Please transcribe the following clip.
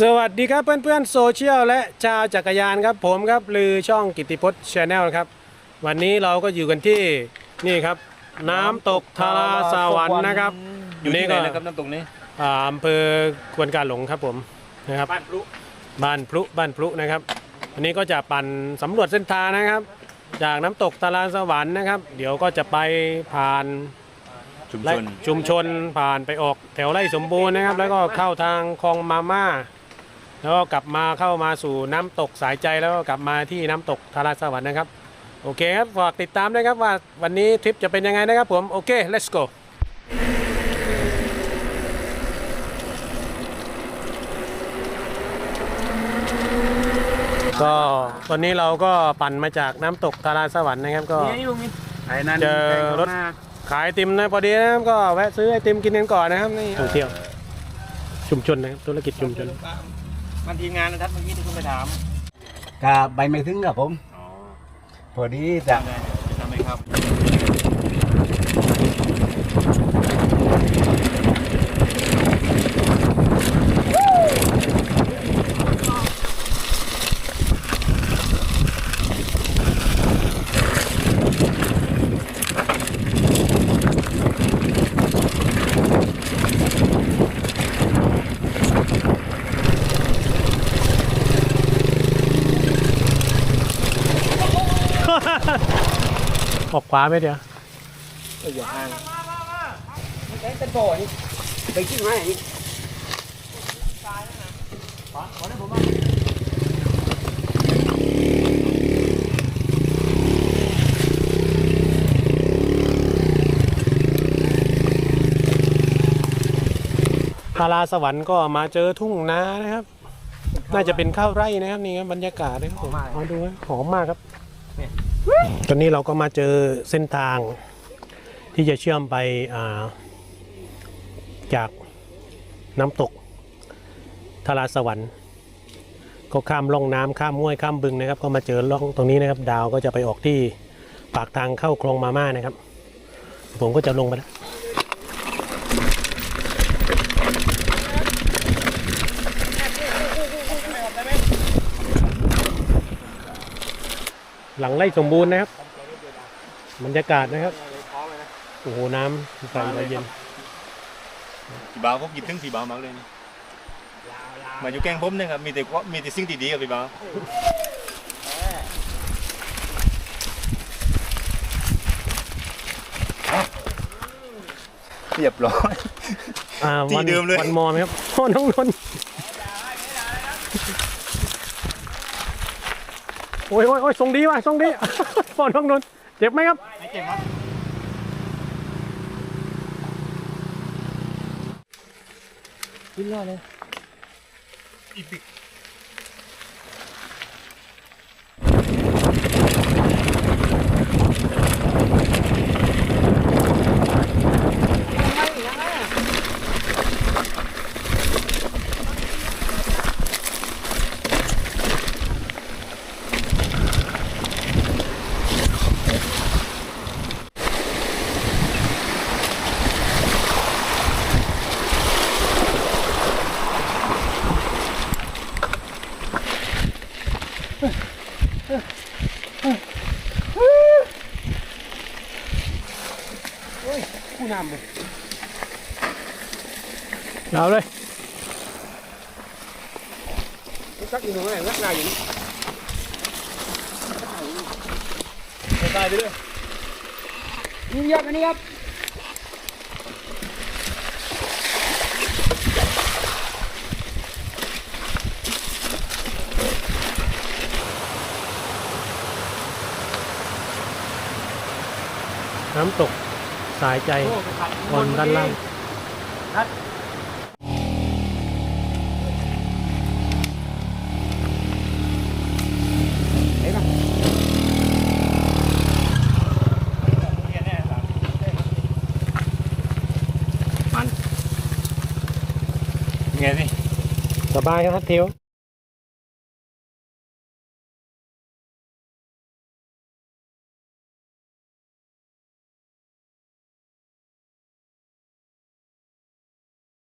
สวัสดีครับเพื่อนๆโซเชียลและชาวจักรยานครับผมครับลือช่องกิตติพจน์ชาแนลครับ วันนี้เราก็อยู่กันที่นี่ครับ น้ำตกทาราสวรรค์นะครับอยู่ที่ไหนก็นะครับน้ำตกนี้อ่าอำเภอควนกาหลงครับผมนะครับบ้านพลุบ้านพลุบ้านพลุนะครับวันนี้ก็จะปั่นสำรวจเส้นทางนะครับ จากน้ำตกทาราสวรรค์นะครับ เดี๋ยวก็จะไปผ่าน ชุมไร่ชน ชุมชนผ่านไปออกแถวไร่สมบูรณ์นะครับ แล้วก็เข้าทางคลองมาม่า แล้วก็กลับมาเข้ามาสู่น้ำตกสายใจแล้วก็กลับมาที่น้ำตกทาราสวรรค์นะครับ โอเคครับฝากติดตามด้วยครับว่าวันนี้ทริปจะเป็นยังไงนะครับผม โอเค let's go ก็ตอนนี้เราก็ปั่นมาจากน้ำตกทาราสวรรค์นะครับก็ ไอ้นั่นเจอรถขา ยไอติมนะพอดีนะครับก็แวะซื้อไอติมกินกันก่อนนะครับนี่ท่องเที่ยว ชุมชนนะครับธุรกิจชุมชนมันทีมงานนะครับเมื่อกี้ที่คุณไปถามกาใบไม่ถึงครับผมอ๋อพอดีจะทำไงทำไมครับ ออกขวาไหมเดี๋ยวอย่าห่างไปที่ไหนทาราสวรรค์ก็มาเจอทุ่งนานะครับ น่าจะเป็นข้าวไร่นะครับนี่ครับบรรยากาศนะครับผมมาดูนะหอมมากครับ ตอนนี้เราก็มาเจอเส้นทางที่จะเชื่อมไปาจากน้ำตกทาราสวรรค์ ก็ข้ามล่องน้ำข้ามห้วยข้ามบึงนะครับ ก็มาเจอล่องตรงนี้นะครับ ดาวก็จะไปออกที่ปากทางเข้าคลองมาม่านะครับ ผมก็จะลงไปแล้ว หลังไร่สมบูรณ์นะครับบรรยากาศนะครับโอ้โหน้ำใสไหลเย็นพี่บ่าวก็คิดถึงพี่บ่าวมากเลยนี่มาอยู่แกงผมเนี่ยครับมีแต่ว่ามีแต่สิ่งดีๆกับพี่บ่าวเรียบร้อยอ่าที่วันเดิมเลยวันมอไหมครับพ่อน้องนนท์ โอ้ยโอ้ยโอ้ยส่งดีว่ะส่งดีพ่อน้องนนท์เจ็บไหมครับไม่เจ็บครับกินยอดเลยอีปิก ผู้นำเลยเอาเลยสักอยู่ตรง ไหนนักนายอยู่ ตายไปเลย นี่ครับอันนี้ครับ น้ำตกสายใจบนด้านล่าง ไงสิ สบายครับเทว